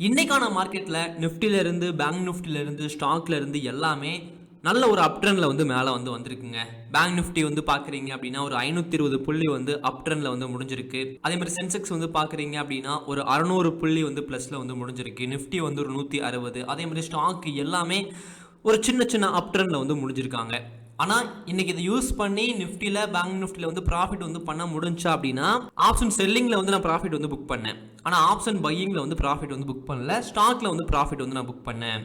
இன்றைக்கான மார்க்கெட்டில் நிஃப்டிலேருந்து பேங்க் நிஃப்டிலேருந்து ஸ்டாக்லேருந்து எல்லாமே நல்ல ஒரு அப் ட்ரெண்டில் வந்து மேலே வந்து வந்திருக்குங்க. பேங்க் நிஃப்டி வந்து பார்க்குறீங்க அப்படின்னா ஒரு ஐநூற்றி இருபது புள்ளி வந்து அப் ட்ரெண்டில் வந்து முடிஞ்சிருக்கு. அதே மாதிரி சென்செக்ஸ் வந்து பார்க்குறீங்க அப்படின்னா ஒரு அறநூறு புள்ளி வந்து ப்ளஸில் வந்து முடிஞ்சிருக்கு. நிஃப்டி வந்து ஒரு நூற்றி அறுபது. அதே மாதிரி ஸ்டாக் எல்லாமே ஒரு சின்ன சின்ன அப் ட்ரெண்டில் வந்து முடிஞ்சிருக்காங்க. ஆனால் இன்னைக்கு இதை யூஸ் பண்ணி நிஃப்டியில் பேங்க் நிஃப்டியில் வந்து ப்ராஃபிட் வந்து பண்ண முடிஞ்சா அப்படின்னா ஆப்ஷன் செல்லிங்கில் வந்து நான் ப்ராஃபிட் வந்து புக் பண்ணேன். ஆனால் ஆப்ஷன் பையிங்கில் வந்து ப்ராஃபிட் வந்து புக் பண்ணல. ஸ்டாக்ல வந்து ப்ராஃபிட் வந்து நான் புக் பண்ணேன்.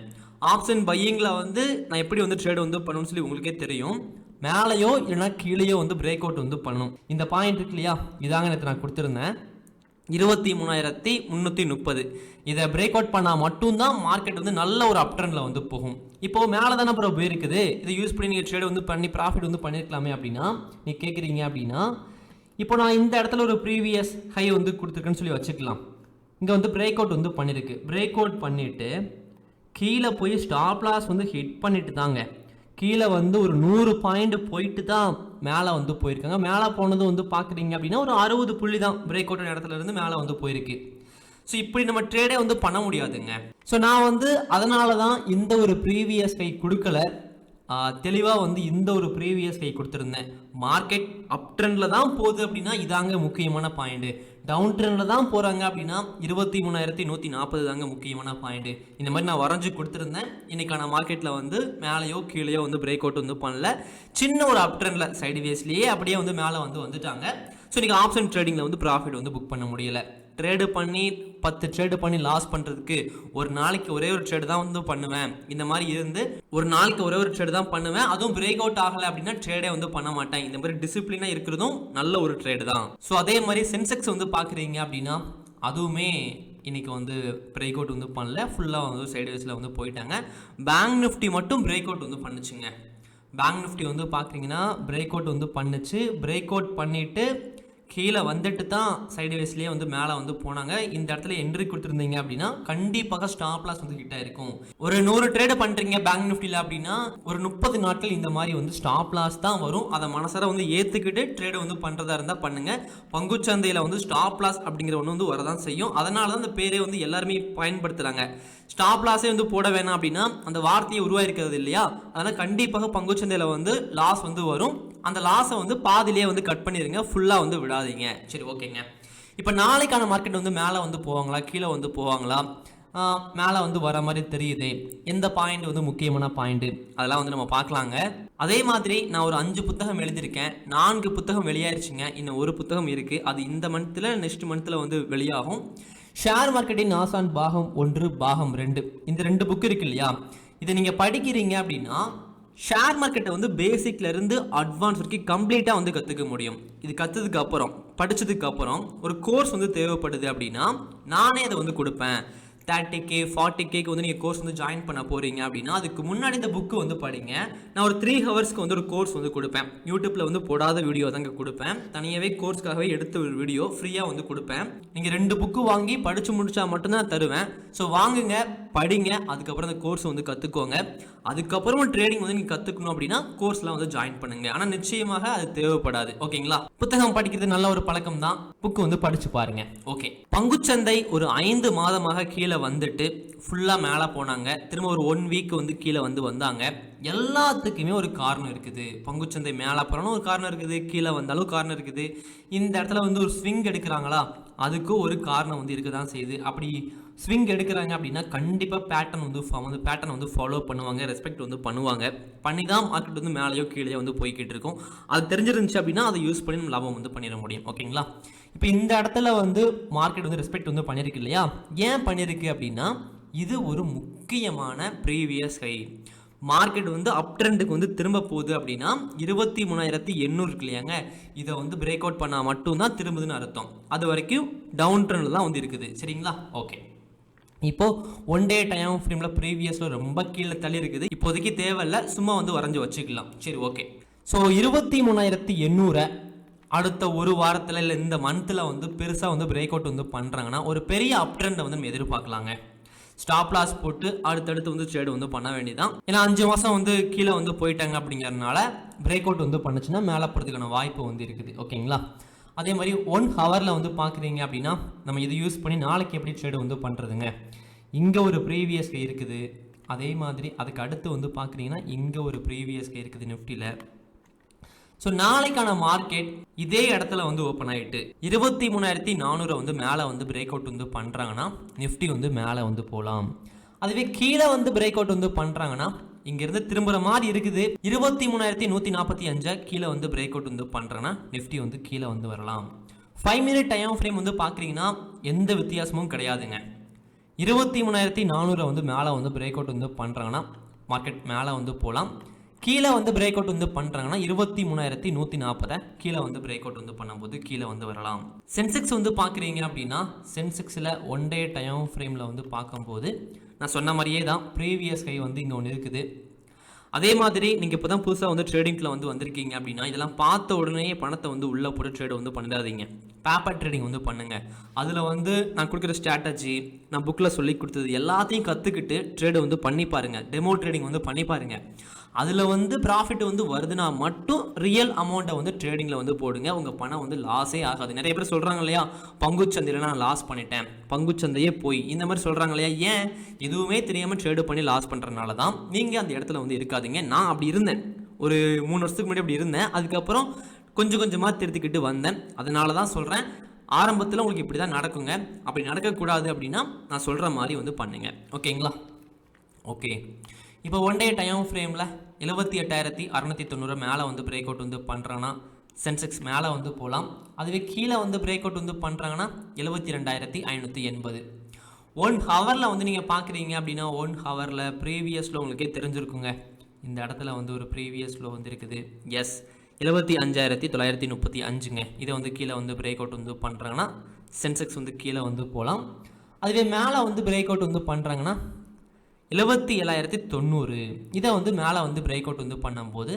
ஆப்ஷன் பையிங்கில் வந்து நான் எப்படி வந்து ட்ரேட் வந்து பண்ணணும்னு சொல்லி உங்களுக்கே தெரியும். மேலேயோ இல்லைன்னா கீழேயோ வந்து பிரேக் அவுட் வந்து பண்ணணும். இந்த பாயிண்ட் இருக்கு இல்லையா? இதாங்க நேற்று நான் கொடுத்துருந்தேன். இருபத்தி மூணாயிரத்தி முந்நூற்றி முப்பது. இதை பிரேக் அவுட் பண்ணால் மட்டும்தான் மார்க்கெட் வந்து நல்ல ஒரு அப் ட்ரெண்டில் வந்து போகும். இப்போ மேலே தானே அப்புறம் போயிருக்குது இதை யூஸ் பண்ணி நீங்கள் ட்ரேட் வந்து பண்ணி ப்ராஃபிட் வந்து பண்ணியிருக்கலாமே அப்படின்னா நீ கேட்குறீங்க அப்படின்னா இப்போ நான் இந்த இடத்துல ஒரு ப்ரீவியஸ் ஹை வந்து கொடுத்துருக்கேன்னு சொல்லி வச்சுக்கலாம். இங்கே வந்து பிரேக் அவுட் வந்து பண்ணியிருக்கு பிரேக் அவுட் பண்ணிவிட்டு கீழே போய் ஸ்டாப் லாஸ் வந்து ஹிட் பண்ணிட்டு தாங்க. கீழே வந்து ஒரு நூறு பாயிண்ட் போயிட்டு தான் மேலே வந்து போயிருக்காங்க. மேலே போனது வந்து பார்க்குறீங்க அப்படின்னா ஒரு அறுபது புள்ளி தான் பிரேக் அவுட் இடத்துல இருந்து மேலே வந்து போயிருக்கு. ஸோ இப்படி நம்ம ட்ரேடே வந்து பண்ண முடியாதுங்க. ஸோ நான் வந்து அதனால தான் இந்த ஒரு ப்ரீவியஸ் கை கொடுக்கல. தெளிவாக வந்து இந்த ஒரு ப்ரீவியஸ் கை கொடுத்துருந்தேன். மார்க்கெட் அப் ட்ரெண்டில் தான் போகுது அப்படின்னா இதாங்க முக்கியமான பாயிண்ட்டு டவுன் ட்ரெண்டில் தான் போகிறாங்க அப்படின்னா இருபத்தி மூணாயிரத்தி நூற்றி நாற்பது தாங்க முக்கியமான பாயிண்ட்டு இந்த மாதிரி நான் வரைஞ்சி கொடுத்துருந்தேன். இன்னைக்கான மார்க்கெட்டில் வந்து மேலேயோ கீழேயோ வந்து பிரேக் அவுட் வந்து பண்ணல. சின்ன ஒரு அப் ட்ரெண்டில் சைடு வேஸ்லேயே அப்படியே வந்து மேலே வந்து வந்துட்டாங்க. ஸோ இன்றைக்கி ஆப்ஷன் ட்ரேடிங்கில் வந்து ப்ராஃபிட் வந்து புக் பண்ண முடியலை. ட்ரேடு பண்ணி பத்து ட்ரேடு பண்ணி லாஸ் பண்ணுறதுக்கு ஒரு நாளைக்கு ஒரே ஒரு ட்ரேடு தான் வந்து பண்ணுவேன். இந்த மாதிரி இருந்து ஒரு நாளைக்கு ஒரே ஒரு ட்ரேடு தான் பண்ணுவேன். அதுவும் பிரேக் அவுட் ஆகலை அப்படின்னா ட்ரேடே வந்து பண்ண மாட்டேன். இந்த மாதிரி டிசிப்ளினாக இருக்கிறதும் நல்ல ஒரு ட்ரேடு தான். ஸோ அதே மாதிரி சென்செக்ஸ் வந்து பார்க்குறீங்க அப்படின்னா அதுவுமே இன்றைக்கி வந்து பிரேக் அவுட் வந்து பண்ணல. ஃபுல்லாக வந்து சைடு வேஸில் வந்து போயிட்டாங்க. பேங்க் நிஃப்டி மட்டும் பிரேக் அவுட் வந்து பண்ணுச்சுங்க. பேங்க் நிஃப்டி வந்து பார்க்குறீங்கன்னா பிரேக் அவுட் வந்து பண்ணுச்சு. பிரேக் அவுட் பண்ணிவிட்டு கீழே வந்துட்டு தான் சைடு வேஸ்லேயே வந்து மேலே வந்து போனாங்க. இந்த இடத்துல என்ட்ரி கொடுத்துருந்தீங்க அப்படின்னா கண்டிப்பாக ஸ்டாப் லாஸ் வந்து கிட்ட இருக்கும். ஒரு நூறு ட்ரேடு பண்ணுறீங்க பேங்க் நிஃப்டியில் அப்படின்னா ஒரு முப்பது நாட்கள் இந்த மாதிரி வந்து ஸ்டாப் லாஸ் தான் வரும். அதை மனசார வந்து ஏற்றுக்கிட்டு ட்ரேடு வந்து பண்ணுறதா இருந்தால் பண்ணுங்க. பங்குச்சந்தையில் வந்து ஸ்டாப் லாஸ் அப்படிங்கிற ஒன்று வந்து வரதான் செய்யும். அதனால தான் அந்த பேரே வந்து எல்லாருமே பயன்படுத்துகிறாங்க ஸ்டாப் லாஸே வந்து போட வேணாம் அப்படின்னா அந்த வார்த்தையை உருவாயிருக்கிறது இல்லையா? அதனால் கண்டிப்பாக பங்குச்சந்தையில் வந்து லாஸ் வந்து வரும். அந்த லாஸை வந்து பாதியிலே வந்து கட் பண்ணிடுங்க ஃபுல்லாக வந்து விடாதீங்க. சரி ஓகேங்க இப்போ நாளைக்கான மார்க்கெட் வந்து மேலே வந்து போவாங்களா? கீழே வந்து போவாங்களா? மேலே வந்து வர மாதிரி தெரியுது. எந்த பாயிண்ட் வந்து முக்கியமான பாயிண்ட்டு அதெல்லாம் வந்து நம்ம பார்க்கலாங்க. அதே மாதிரி நான் ஒரு அஞ்சு புத்தகம் எழுதியிருக்கேன். நான்கு புத்தகம் வெளியாயிருச்சுங்க. இன்னும் ஒரு புத்தகம் இருக்குது அது இந்த மந்த்தில் நெக்ஸ்ட் மந்த்தில் வந்து வெளியாகும். ஷேர் மார்க்கெட்டின் ஆசான் பாகம் ஒன்று பாகம் ரெண்டு. இந்த ரெண்டு புக் இருக்கு இல்லையா? இதை நீங்கள் படிக்கிறீங்க அப்படின்னா ஷேர் மார்க்கெட்டை வந்து பேசிக்லேருந்து அட்வான்ஸ் வரைக்கும் கம்ப்ளீட்டாக வந்து கற்றுக்க முடியும். இது கற்றதுக்கு அப்புறம் படித்ததுக்கு அப்புறம் ஒரு கோர்ஸ் வந்து தேவைப்படுது அப்படின்னா நானே அதை வந்து கொடுப்பேன். தேர்ட்டி கே ஃபார்ட்டி கேக்கு வந்து நீங்கள் கோர்ஸ் வந்து ஜாயின் பண்ண போகிறீங்க அப்படின்னா அதுக்கு முன்னாடி இந்த புக்கு வந்து படிங்க. நான் ஒரு த்ரீ ஹவர்ஸ்க்கு வந்து ஒரு கோர்ஸ் வந்து கொடுப்பேன். யூடியூப்பில் வந்து போடாத வீடியோ தாங்க கொடுப்பேன். தனியாகவே கோர்ஸ்க்காகவே எடுத்த ஒரு வீடியோ ஃப்ரீயாக வந்து கொடுப்பேன். நீங்கள் ரெண்டு புக்கு வாங்கி படித்து முடித்தா மட்டும்தான் தருவேன். ஸோ வாங்குங்க. படிங்க அதுக்கப்புறம் அந்த கோர்ஸ் வந்து கற்றுக்கோங்க அதுக்கப்புறமும் ட்ரேடிங் வந்து நீங்கள் கற்றுக்கணும் அப்படின்னா கோர்ஸ்லாம் வந்து ஜாயின் பண்ணுங்க. ஆனால் நிச்சயமாக அது தேவைப்படாது. ஓகேங்களா புத்தகம் படிக்கிறது நல்ல ஒரு பழக்கம் தான் புக்கு வந்து படிச்சு பாருங்க. ஓகே பங்குச்சந்தை ஒரு ஐந்து மாதமாக கீழே வந்துட்டு ஃபுல்லாக மேலே போனாங்க. திரும்ப ஒரு ஒன் வீக் வந்து கீழே வந்து வந்தாங்க. எல்லாத்துக்குமே ஒரு காரணம் இருக்குது. பங்குச்சந்தை மேலே போகிறோன்னு ஒரு காரணம் இருக்குது. கீழே வந்தாலும் காரணம் இருக்குது. இந்த இடத்துல வந்து ஒரு ஸ்விங் எடுக்கிறாங்களா? அதுக்கும் ஒரு காரணம் வந்து இருக்க தான் செய்யுது. அப்படி ஸ்விங் எடுக்கிறாங்க அப்படின்னா கண்டிப்பாக பேட்டர்ன் வந்து வந்து பேட்டர்ன் வந்து ஃபாலோ பண்ணுவாங்க ரெஸ்பெக்ட் வந்து பண்ணுவாங்க. பண்ணி தான் மார்க்கெட் வந்து மேலேயோ கீழேயோ வந்து போய்கிட்டு இருக்கும். அது தெரிஞ்சிருந்துச்சு அப்படின்னா அதை யூஸ் பண்ணி நம்ம லாபம் வந்து பண்ணிட முடியும். ஓகேங்களா இப்போ இந்த இடத்துல வந்து மார்க்கெட் வந்து ரெஸ்பெக்ட் வந்து பண்ணியிருக்கு இல்லையா? ஏன் பண்ணியிருக்கு அப்படின்னா இது ஒரு முக்கியமான ப்ரீவியஸ் ஹை மார்க்கெட் வந்து அப் ட்ரெண்டுக்கு வந்து திரும்ப போகுது அப்படின்னா இருபத்தி மூணாயிரத்தி எண்ணூறு இருக்கு இல்லையாங்க? இதை வந்து பிரேக் அவுட் பண்ணால் மட்டும்தான் திரும்புதுன்னு அர்த்தம். அது வரைக்கும் டவுன் ட்ரெண்டில் தான் வந்து இருக்குது. சரிங்களா? ஓகே இப்போது ஒன் டே டைம் ஃப்ரேமில் ப்ரீவியஸில் ரொம்ப கீழே தள்ளி இருக்குது இப்போதைக்கு தேவையில்ல சும்மா வந்து வரைஞ்சி வச்சுக்கலாம். சரி ஓகே ஸோ இருபத்தி மூணாயிரத்தி எண்ணூறை அடுத்த ஒரு வாரத்தில் இல்லை இந்த மந்தில் வந்து பெருசாக வந்து பிரேக் அவுட் வந்து பண்ணுறாங்கன்னா ஒரு பெரிய அப் ட்ரெண்டை வந்து நம்ம எதிர்பார்க்கலாங்க. ஸ்டாப் லாஸ் போட்டு அடுத்தடுத்து வந்து ட்ரேடு வந்து பண்ண வேண்டியதான் ஏன்னா அஞ்சு மாதம் வந்து கீழே வந்து போயிட்டாங்க அப்படிங்கிறதுனால பிரேக் அவுட் வந்து பண்ணுச்சுன்னா மேலே போகிறதுக்கான வாய்ப்பு வந்து இருக்குது. ஓகேங்களா அதே மாதிரி ஒன் ஹவரில் வந்து பார்க்குறீங்க அப்படின்னா நம்ம இதை யூஸ் பண்ணி நாளைக்கு எப்படி ட்ரேடு வந்து பண்ணுறதுங்க இங்கே ஒரு ப்ரீவியஸ் இருக்குது. அதே மாதிரி அதுக்கு அடுத்து வந்து பார்க்குறீங்கன்னா இங்கே ஒரு ப்ரீவியஸ் இருக்குது நிஃப்டியில் ஸோ நாளைக்கான மார்க்கெட் இதே இடத்துல வந்து ஓப்பன் ஆகிட்டு இருபத்தி மூணாயிரத்தி நானூறை வந்து மேலே வந்து பிரேக் அவுட் வந்து பண்ணுறாங்கன்னா நிஃப்டி வந்து மேலே வந்து போகலாம் அதுவே கீழே வந்து பிரேக் அவுட் வந்து பண்ணுறாங்கன்னா இங்கேருந்து திரும்புகிற மாதிரி இருக்குது. இருபத்தி மூணாயிரத்தி நூற்றி நாற்பத்தி அஞ்சை கீழே வந்து பிரேக் அவுட் வந்து பண்ணுறாங்கன்னா நிஃப்டி வந்து கீழே வந்து வரலாம். ஃபைவ் மினிட் டைம் ஃப்ரேம் வந்து பார்க்குறீங்கன்னா எந்த வித்தியாசமும் கிடையாதுங்க. இருபத்தி மூணாயிரத்தி நானூறை வந்து மேலே வந்து பிரேக் அவுட் வந்து பண்ணுறாங்கன்னா மார்க்கெட் மேலே வந்து போகலாம் கீழே வந்து பிரேக் அவுட் வந்து பண்ணுறாங்கன்னா இருபத்தி மூணாயிரத்தி நூற்றி நாற்பதை கீழே வந்து பிரேக் அவுட் வந்து பண்ணும்போது கீழே வந்து வரலாம். சென்செக்ஸ் வந்து பார்க்குறீங்க அப்படின்னா சென்செக்ஸில் ஒன் டே டைம் ஃப்ரேமில் வந்து பார்க்கும்போது நான் சொன்ன மாதிரியே தான் ப்ரீவியஸ் கை வந்து இங்கே ஒன்று இருக்குது. அதே மாதிரி நீங்கள் இப்போ தான் புதுசாக வந்து ட்ரேடிங்கில் வந்து வந்திருக்கீங்க அப்படின்னா இதெல்லாம் பார்த்த உடனே பணத்தை வந்து உள்ளே போட்டு ட்ரேட் வந்து பண்ணிடாதீங்க. பேப்பர் ட்ரேடிங் வந்து பண்ணுங்கள் அதில் வந்து நான் கொடுக்குற ஸ்ட்ராட்டஜி நான் புக்கில் சொல்லி கொடுத்தது எல்லாத்தையும் கற்றுக்கிட்டு ட்ரேடு வந்து பண்ணி பாருங்கள் டெமோ ட்ரேடிங் வந்து பண்ணி பாருங்கள் அதில் வந்து ப்ராஃபிட் வந்து வருதுன்னா மட்டும் ரியல் அமௌண்ட்டை வந்து ட்ரேடிங்கில் வந்து போடுங்க. உங்கள் பணம் வந்து லாஸே ஆகாது. நிறைய பேர் சொல்கிறாங்க இல்லையா? பங்குச்சந்தையில் நான் லாஸ் பண்ணிட்டேன். பங்குச்சந்தையே போய். இந்த மாதிரி சொல்கிறாங்க இல்லையா? ஏன்? எதுவுமே தெரியாமல் ட்ரேடு பண்ணி லாஸ் பண்ணுறதுனால தான் நீங்கள் அந்த இடத்துல வந்து இருக்காதீங்க. நான் அப்படி இருந்தேன். ஒரு மூணு வருஷத்துக்கு முன்னாடி அப்படி இருந்தேன். அதுக்கப்புறம் கொஞ்சம் கொஞ்சமாக திருத்திக்கிட்டு வந்தேன். அதனால தான் சொல்கிறேன் ஆரம்பத்தில் உங்களுக்கு இப்படி தான் நடக்குங்க. அப்படி நடக்கக்கூடாது அப்படின்னா நான் சொல்கிற மாதிரி வந்து பண்ணுங்க. ஓகேங்களா? ஓகே. இப்போ ஒன் டே டைம் ஃப்ரேமில் எழுபத்தி எட்டாயிரத்தி அறநூற்றி தொண்ணூறு மேலே வந்து பிரேக் அவுட் வந்து பண்ணுறாங்கன்னா சென்செக்ஸ் மேலே வந்து போகலாம் அதுவே கீழே வந்து பிரேக் அவுட் வந்து பண்ணுறாங்கன்னா எழுபத்தி ரெண்டாயிரத்தி ஐநூற்றி எண்பது. ஒன் ஹவரில் வந்து நீங்கள் பார்க்குறீங்க அப்படின்னா ஒன் ஹவரில் ப்ரீவியஸில் உங்களுக்கே தெரிஞ்சிருக்குங்க. இந்த இடத்துல வந்து ஒரு ப்ரீவியஸில் வந்து இருக்குது. எஸ் எழுபத்தி அஞ்சாயிரத்தி தொள்ளாயிரத்தி முப்பத்தி அஞ்சுங்க. இதை வந்து கீழே வந்து பிரேக் அவுட் வந்து பண்ணுறாங்கன்னா சென்செக்ஸ் வந்து கீழே வந்து போகலாம் அதுவே மேலே வந்து பிரேக் அவுட் வந்து பண்ணுறாங்கன்னா எழுபத்தி ஏழாயிரத்தி தொண்ணூறு. இதை வந்து மேலே வந்து பிரேக் அவுட் வந்து பண்ணும்போது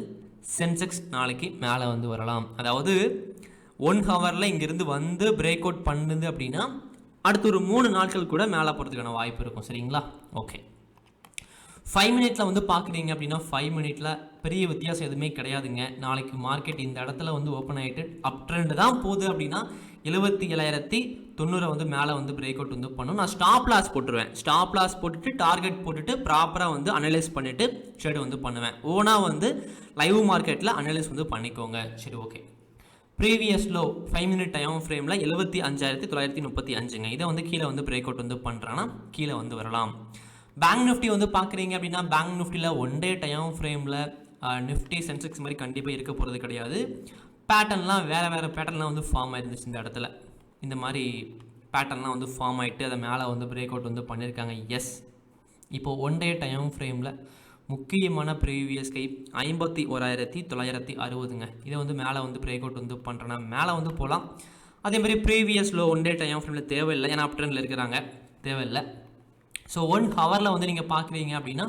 சென்செக்ஸ் நாளைக்கு மேலே வந்து வரலாம். அதாவது ஒன் ஹவரில் இங்கேருந்து வந்து பிரேக் அவுட் பண்ணுது அப்படின்னா அடுத்து ஒரு மூணு நாட்கள் கூட மேலே போகிறதுக்கான வாய்ப்பு இருக்கும். சரிங்களா? ஓகே ஃபைவ் மினிட்ல வந்து பார்க்குறீங்க அப்படின்னா ஃபைவ் மினிட்ல பெரிய வித்தியாசம் எதுவுமே கிடையாதுங்க. நாளைக்கு மார்க்கெட் இந்த இடத்துல வந்து ஓப்பன் ஆகிட்டு அப் ட்ரெண்ட் தான் போகுது அப்படின்னா எழுபத்தி ஏழாயிரத்தி தொண்ணூறை வந்து மேலே வந்து பிரேக் அவுட் வந்து பண்ணும். நான் ஸ்டாப் லாஸ் போட்டுருவேன். ஸ்டாப் லாஸ் போட்டுட்டு டார்கெட் போட்டுட்டு ப்ராப்பராக வந்து அனலைஸ் பண்ணிவிட்டு ட்ரேட் வந்து பண்ணுவேன். ஓனாக வந்து லைவ் மார்க்கெட்டில் அனலைஸ் வந்து பண்ணிக்கோங்க. சரி okay previous low five minute time ஃப்ரேமில் எழுபத்தி அஞ்சாயிரத்தி தொள்ளாயிரத்தி முப்பத்தி அஞ்சுங்க. இதை வந்து கீழே வந்து பிரேக் அவுட் வந்து பண்ணுறான்னா கீழே வந்து வரலாம். பேங்க் நிஃப்டி வந்து பார்க்குறீங்க அப்படின்னா பேங்க் நிஃப்டியில் ஒன் டே டைம் ஃப்ரேமில் நிஃப்டி சென்செக்ஸ் மாதிரி கண்டிப்பாக இருக்க போகிறது கிடையாது. பேட்டர்ன்லாம் வேறு வேறு பேட்டர்ன்லாம் வந்து ஃபார்ம் ஆயிருந்துச்சு இந்த இடத்துல. இந்த மாதிரி பேட்டர்ன்லாம் வந்து ஃபார்ம் ஆகிட்டு அதை மேலே வந்து பிரேக் அவுட் வந்து பண்ணியிருக்காங்க எஸ் இப்போ ஒன் டே டைம் ஃப்ரேமில் முக்கியமான ப்ரீவியஸ் கை ஐம்பத்தி ஓராயிரத்தி தொள்ளாயிரத்தி அறுபதுங்க. இதை வந்து மேலே வந்து பிரேக் அவுட் வந்து பண்ணுறேன்னா மேலே வந்து போகலாம் அதே மாதிரி previous low one day time ஃப்ரேமில் தேவையில்லை. ஏன்னா அப் ட்ரெண்டில் இருக்கிறாங்க. தேவையில்லை. ஸோ ஒன் ஹவரில் வந்து நீங்கள் பார்க்குறீங்க அப்படின்னா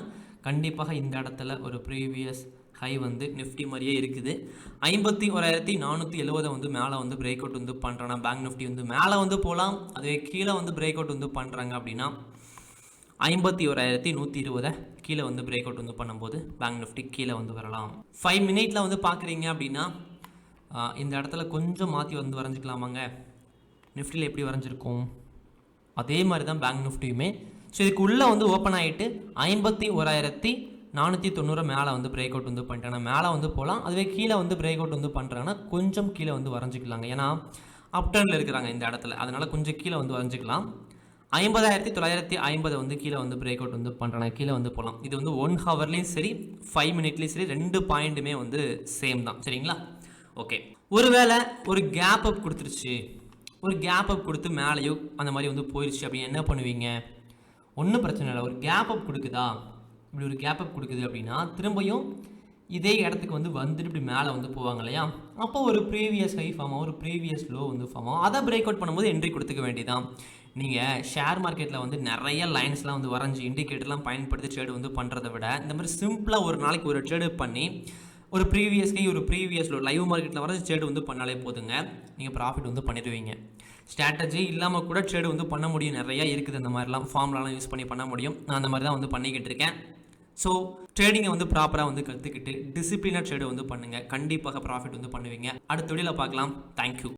கண்டிப்பாக இந்த இடத்துல ஒரு ப்ரீவியஸ் ஹை வந்து நிஃப்டி மாதிரியே இருக்குது. ஐம்பத்தி ஓராயிரத்தி நானூற்றி எழுபதை வந்து மேலே வந்து பிரேக் அவுட் வந்து பண்ணுறாங்க பேங்க் நிஃப்டி வந்து மேலே வந்து போகலாம் அதுவே கீழே வந்து பிரேக் அவுட் வந்து பண்ணுறாங்க அப்படின்னா ஐம்பத்தி ஓராயிரத்தி நூற்றி இருபதை கீழே வந்து பிரேக் அவுட் வந்து பண்ணும்போது பேங்க் நிஃப்டி கீழே வந்து வரலாம். ஃபைவ் மினிட்ல வந்து பார்க்குறீங்க அப்படின்னா இந்த இடத்துல கொஞ்சம் மாற்றி வந்து வரைஞ்சிக்கலாமாங்க? நிஃப்டியில் எப்படி வரைஞ்சிருக்கும்? அதே மாதிரி தான் பேங்க் நிஃப்டியுமே ஸோ இதுக்கு உள்ளே வந்து ஓப்பன் ஆகிட்டு ஐம்பத்தி ஓராயிரத்தி நானூற்றி தொண்ணூறு மேலே வந்து பிரேக் அவுட் வந்து பண்ணிட்டாங்க. மேலே வந்து போகலாம் அதுவே கீழே வந்து பிரேக் அவுட் வந்து பண்ணுறாங்கன்னா கொஞ்சம் கீழே வந்து வரைஞ்சிக்கலாங்க. ஏன்னா அப்டர்னில் இருக்கிறாங்க இந்த இடத்துல. அதனால் கொஞ்சம் கீழே வந்து வரைஞ்சிக்கலாம். ஐம்பதாயிரத்தி தொள்ளாயிரத்தி ஐம்பது வந்து கீழே வந்து பிரேக் அவுட் வந்து பண்ணுறாங்க கீழே வந்து போகலாம் இது வந்து ஒன் ஹவர்லேயும் சரி ஃபைவ் மினிட்லேயும் சரி ரெண்டு பாயிண்ட்டுமே வந்து சேம் தான். சரிங்களா? ஓகே ஒருவேளை ஒரு கேப் அப் கொடுத்துருச்சு. ஒரு கேப் அப் கொடுத்து மேலேயோ அந்த மாதிரி வந்து போயிடுச்சு அப்படின்னு என்ன பண்ணுவீங்க? ஒன்றும் பிரச்சனை இல்லை. ஒரு கேப் அப் கொடுக்குதா? இப்படி ஒரு கேப் அப் கொடுக்குது அப்படின்னா திரும்பியும் இதே இடத்துக்கு வந்து வந்துட்டு இப்படி மேலே வந்து போவாங்க இல்லையா? அப்போ ஒரு ப்ரீவியஸ் ஹை ஃபார்ம் ஒரு ப்ரீவியஸ் லோ வந்து ஃபார்ம் ஆகும் அதை பிரேக் அவுட் பண்ணும்போது என்ட்ரி கொடுத்துக்க வேண்டியதான் நீங்கள் ஷேர் மார்க்கெட்டில் வந்து நிறைய லைன்ஸ்லாம் வந்து வரைஞ்சி இண்டிகேட்டர்லாம் பயன்படுத்தி ட்ரேடு வந்து பண்ணுறதை விட இந்த மாதிரி சிம்பிளாக ஒரு நாளைக்கு ஒரு ட்ரேடு பண்ணி ஒரு ப்ரீவியஸ் கை ஒரு ப்ரீவியஸ் லைவ் மார்க்கெட்டில் வர ட்ரேடு வந்து பண்ணாலே போதுங்க. நீங்கள் ப்ராஃபிட் வந்து பண்ணிடுவீங்க. ஸ்ட்ராட்டஜி இல்லாமல் கூட ட்ரேடு வந்து பண்ண முடியும். நிறையா இருக்குது அந்த மாதிரிலாம். ஃபார்ம்லாம் யூஸ் பண்ணி பண்ண முடியும். நான் அந்த மாதிரி தான் வந்து பண்ணிக்கிட்டு இருக்கேன். ஸோ ட்ரேடிங்கை வந்து ப்ராப்பராக வந்து கற்றுக்கிட்டு டிசிப்ளினாக ட்ரேடு வந்து பண்ணுங்கள் கண்டிப்பாக ப்ராஃபிட் வந்து பண்ணுவீங்க. அடுத்த தொழிலை பார்க்கலாம். தேங்க்யூ